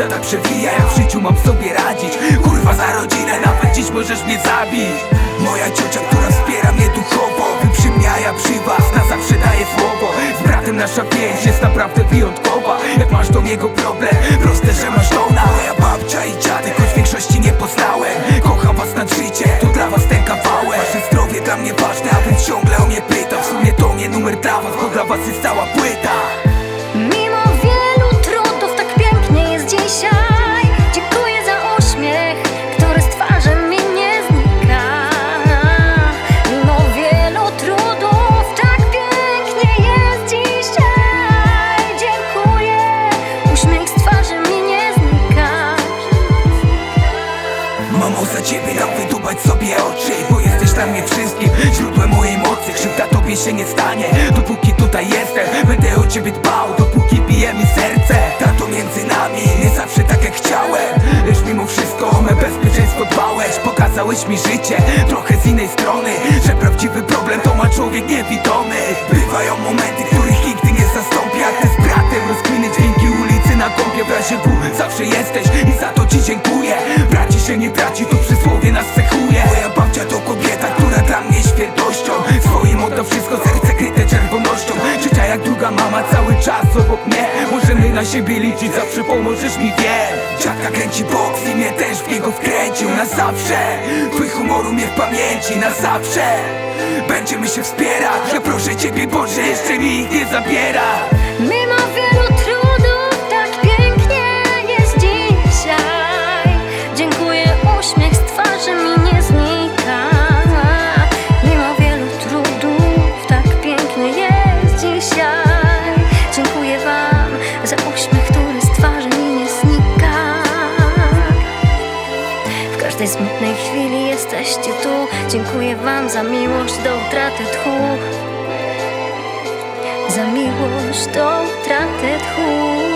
mnie Tata przewija, jak w życiu mam sobie radzić. Kurwa za rodzinę, nawet dziś możesz mnie zabić. Moja ciocia, która wspiera mnie duchowo Wyprzymniaja przy was, na zawsze daje słowo. Z bratem nasza więź jest naprawdę wyjątkowa. Jak masz do niego problem, proste, że masz dona Moja babcia i dziadek, choć większości nie poznałem. Kocham was nad życie, to dla was ten kawałek. Wasze zdrowie dla mnie ważne, a więc ciągle o mnie pyta. W sumie to nie numer dla was, bo dla was jest cała płyta sobie oczy Bo jesteś dla mnie wszystkim, źródłem mojej mocy Krzywda tobie się nie stanie, dopóki tutaj jestem Będę o ciebie dbał, dopóki bije mi serce Tato między nami, nie zawsze tak jak chciałem. Lecz mimo wszystko o me bezpieczeństwo dbałeś. Pokazałeś mi życie, trochę z innej strony. Że prawdziwy problem to ma człowiek niewidomy. Bywają momenty, których nigdy nie zastąpi Jak ty z bratem rozkminy dźwięki ulicy na kąpie W razie W. Zawsze jesteś i za to ci dziękuję. Braci się nie traci, to przysłowie nas cechuje czas obok mnie. Możemy na siebie liczyć, zawsze pomożesz mi, wiem Dziadka kręci boks i mnie też w niego wkręcił Na zawsze, twój humoru mnie w pamięci Na zawsze, będziemy się wspierać. Ja proszę ciebie Boże, jeszcze mi ich nie zabiera. Mimo wielu Każdej smutnej chwili jesteście tu Dziękuję wam za miłość do utraty tchu za miłość do utraty tchu.